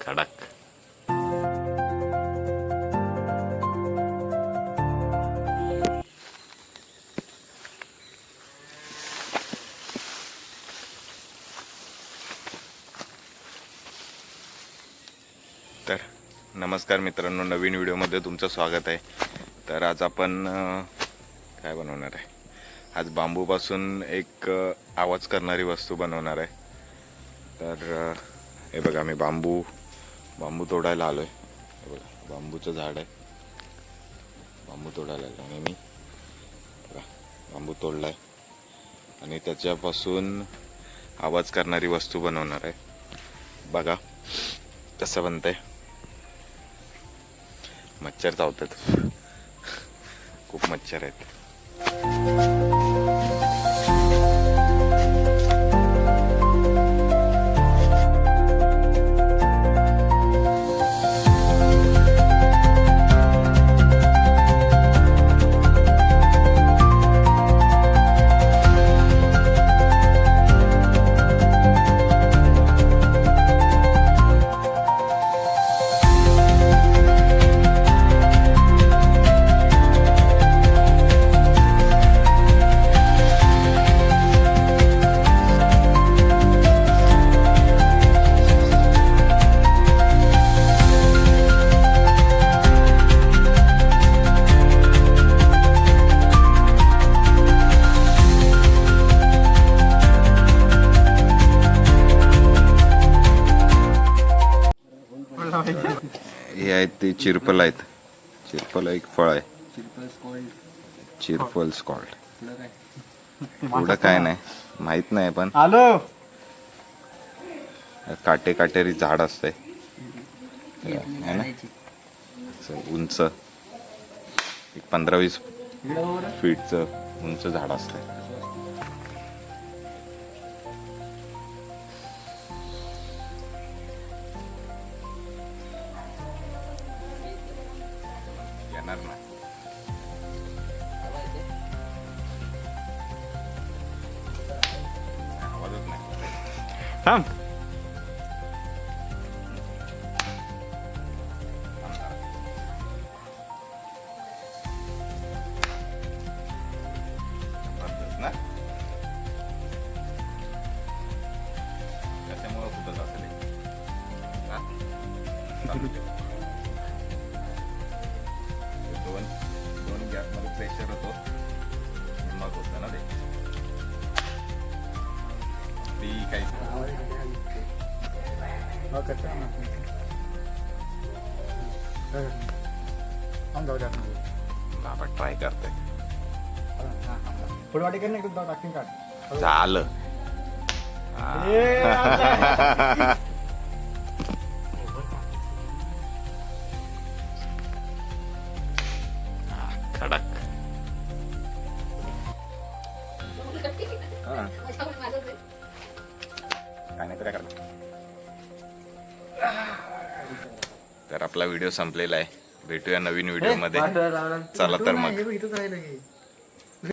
खडक तर नमस्कार मित्रांनो नवीन व्हिडिओमध्ये तुमचं स्वागत आहे. तर आज आपण काय बनवणार आहे? आज बांबूपासून एक आवाज करणारी वस्तू बनवणार आहे. तर हे बघा मी बांबू बांबू तोडायला आलो आहे हे बघा बांबूचं झाड आहे. बांबू तोडायला आलो आणि मी. बघा, बांबू तोडला आहे आणि त्याच्यापासून आवाज करणारी वस्तू बनवणार आहे. बघा कसं बनतंय. मच्छर चावतात. खूप मच्छर आहेत. हे आहेत ते चिरपल आहेत. चिरपल एक फळ आहे. चिरफल स्कॉल्ड. पुढं काय नाही. माहीत नाही पण. आलो काटे काटेरी झाड असते है उंच. एक पंधरा वीस फीटचं उंच झाड असतं येणार ना आवाजच नाही. थांब. त्याच्यामुळं कुठं असेल बाबा ट्राय करते पुढे वाटी कर ना एकदम टाकून काढ झालं. खडक काय नाही तर काय करणार तर आपला व्हिडिओ संपलेला आहे. भेटूया नवीन व्हिडिओमध्ये चला तर मग.